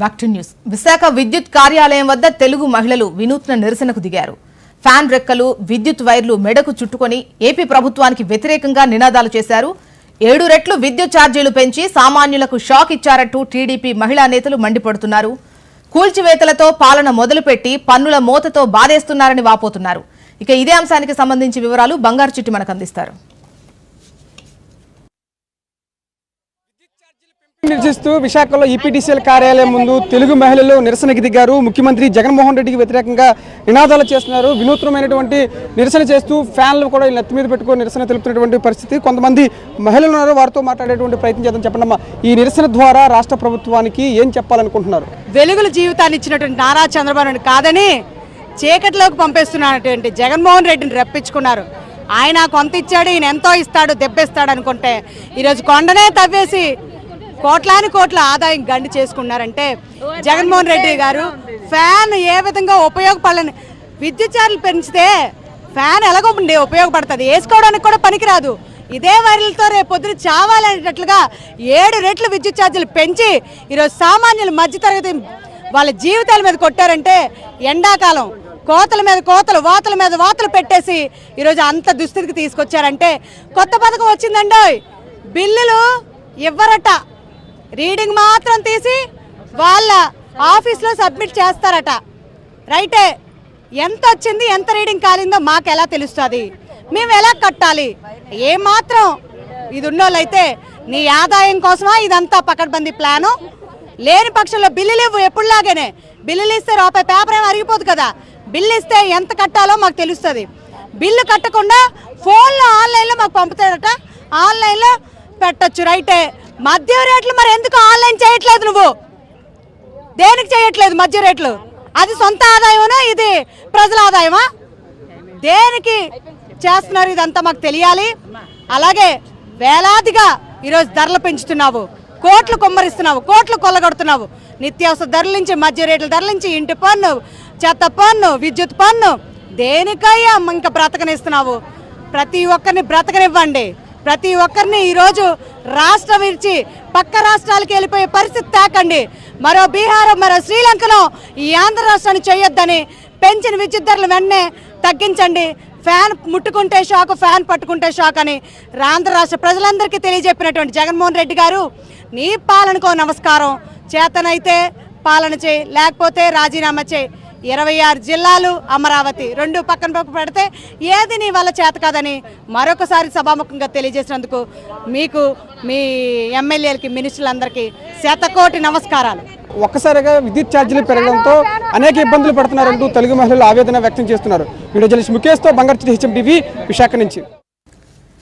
Back to news Visakha విద్యుత్ కార్యాలయం వద్ద తెలుగు మహిళలు వినూత్న నిరసనకు దిగారు. ఫ్యాన్ రెక్కలు విద్యుత్ వైర్లు మెడకు చుట్టుకొని ఏపీ ప్రభుత్వానికి వ్యతిరేకంగా నినాదాలు చేశారు. ఏడు రెట్లు విద్యుత్ ఛార్జీలు పెంచి సామాన్యులకు షాక్ ఇచ్చారంటూ టీడీపీ మహిళా నేతలు మండిపడుతున్నారు. కూల్చివేతలతో పాలన మొదలుపెట్టి పన్నుల మోతతో బాధేస్తున్నారని వాపోతున్నారు. ఇక ఇదే అంశానికి సంబంధించి వివరాలు బంగారు చిట్టి మనకు అందిస్తారు. నిరసిస్తూ విశాఖలో ఈపీటీసీఎల్ కార్యాలయం ముందు తెలుగు మహిళలు నిరసనకి దిగారు. ముఖ్యమంత్రి జగన్మోహన్ రెడ్డికి వ్యతిరేకంగా నినాదాలు చేస్తున్నారు. వినూత్నమైనటువంటి నిరసన చేస్తూ ఫ్యాన్లు కూడా ఈ నెత్తి మీద పెట్టుకుని నిరసన తెలుపుతున్నటువంటి పరిస్థితి. కొంతమంది మహిళలు ఉన్నారు. వారితో మాట్లాడేటువంటి ప్రయత్నం చేద్దాం చెప్పండి అమ్మా ఈ నిరసన ద్వారా రాష్ట్ర ప్రభుత్వానికి ఏం చెప్పాలనుకుంటున్నారు? వెలుగుల జీవితాన్ని ఇచ్చినటువంటి నారా చంద్రబాబు నాయుడు కాదని చీకటిలోకి పంపిస్తున్నటువంటి జగన్మోహన్ రెడ్డిని రప్పించుకున్నారు. ఆయన కొంత ఇచ్చాడు ఈయన ఎంతో ఇస్తాడు దెబ్బేస్తాడు అనుకుంటే ఈరోజు కొండనే తవ్వేసి కోట్లాని కోట్ల ఆదాయం గండి చేసుకున్నారంటే జగన్మోహన్ రెడ్డి గారు ఫ్యాన్ ఏ విధంగా ఉపయోగపడని విద్యుత్ ఛార్జీలు పెంచితే ఫ్యాన్ ఎలాగో ఉండే ఉపయోగపడుతుంది. వేసుకోవడానికి కూడా పనికిరాదు. ఇదే వైర్లతో రేపు పొద్దున చావాలనేటట్లుగా ఏడు రెట్లు విద్యుత్ ఛార్జీలు పెంచి ఈరోజు సామాన్యులు మధ్యతరగతి వాళ్ళ జీవితాల మీద కొట్టారంటే ఎండాకాలం. కోతల మీద కోతలు వాతల మీద వాతలు పెట్టేసి ఈరోజు అంత దుస్థితికి తీసుకొచ్చారంటే కొత్త పథకం వచ్చిందండి బిల్లులు ఇవ్వరట. రీడింగ్ మాత్రం తీసి వాళ్ళ ఆఫీస్లో సబ్మిట్ చేస్తారట. రైటే ఎంత వచ్చింది ఎంత రీడింగ్ కాలిందో మాకు ఎలా తెలుస్తుంది? మేము ఎలా కట్టాలి? ఏమాత్రం ఇది ఉన్నోళ్ళైతే నీ ఆదాయం కోసమా ఇదంతా పకడ్బందీ ప్లాను? లేని పక్షంలో బిల్లులు ఇవ్వు ఎప్పుడులాగానే. బిల్లులు ఇస్తే రూపాయి పేపర్ ఏమి అరిగిపోదు కదా. బిల్లు ఇస్తే ఎంత కట్టాలో మాకు తెలుస్తుంది. బిల్లు కట్టకుండా ఫోన్లో ఆన్లైన్లో మాకు పంపుతాడట ఆన్లైన్లో పెట్టొచ్చు. రైటే మద్యం రేట్లు మరి ఎందుకు ఆన్లైన్ చేయట్లేదు నువ్వు? దేనికి చేయట్లేదు మద్య రేట్లు? అది సొంత ఆదాయమునా? ఇది ప్రజల ఆదాయమా? దేనికి చేస్తున్నారు ఇదంతా మాకు తెలియాలి. అలాగే వేలాదిగా ఈరోజు ధరలు పెంచుతున్నావు. కోట్లు కుమ్మరిస్తున్నావు కోట్లు కొల్లగొడుతున్నావు. నిత్యావసర ధరల నుంచి మధ్య రేట్ల ధరల నుంచి ఇంటి పన్ను చెత్త పన్ను విద్యుత్ పన్ను దేనికయ్యా ఇంకా బ్రతకనిస్తున్నావు? ప్రతి ఒక్కరిని బ్రతకనివ్వండి. ప్రతి ఒక్కరిని ఈరోజు రాష్ట్రం విడిచి పక్క రాష్ట్రాలకు వెళ్ళిపోయే పరిస్థితి తాకండి. మరో బీహార్ మరో శ్రీలంకలో ఈ ఆంధ్ర రాష్ట్రాన్ని చేయొద్దని పెంచిన విద్యుత్ ధరలు వెంటనే తగ్గించండి. ఫ్యాన్ ముట్టుకుంటే షాక్ ఫ్యాన్ పట్టుకుంటే షాక్ అని ఆంధ్ర రాష్ట్ర ప్రజలందరికీ తెలియజెప్పినటువంటి జగన్మోహన్ రెడ్డి గారు నీ పాలనకో నమస్కారం. చేతనైతే పాలన చేయి లేకపోతే రాజీనామా చేయి. ఇరవై ఆరు జిల్లాలు అమరావతి రెండు పక్కన పక్క పెడితే ఏది నీ వల్ల చేత కాదని మరొకసారి సభాముఖంగా తెలియజేసినందుకు మీకు మీ ఎమ్మెల్యేలకి మినిస్టర్లందరికీ శతకోటి నమస్కారాలు. ఒక్కసారిగా విద్యుత్ ఛార్జీలు పెరగడంతో అనేక ఇబ్బందులు పడుతున్నారంటూ తెలుగు మహిళలు ఆవేదన వ్యక్తం చేస్తున్నారు. వీడియో జర్నలిస్ట్ ముఖేష్తో బంగారు హెచ్ఎం టీవీ విశాఖ నుంచి.